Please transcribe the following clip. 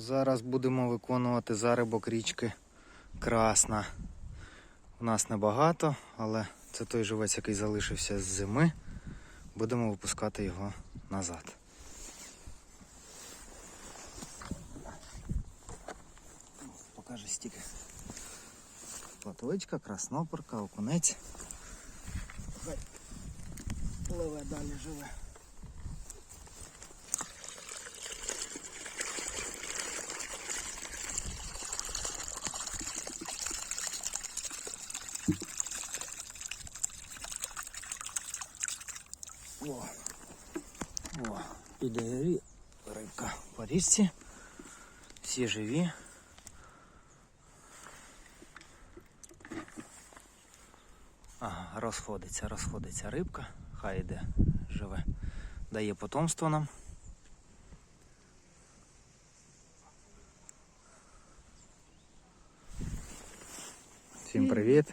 Зараз будемо виконувати зарибок річки Красна. У нас небагато, але це той живець, який залишився з зими. Будемо випускати його назад. Покаже стільки. Платвичка, краснопорка, окунець. Хай пливе далі живе. О, о, піде рибка по річці. Всі живі. Ага, розходиться, розходиться рибка. Хай йде, живе. Дає потомство нам. Всім привіт.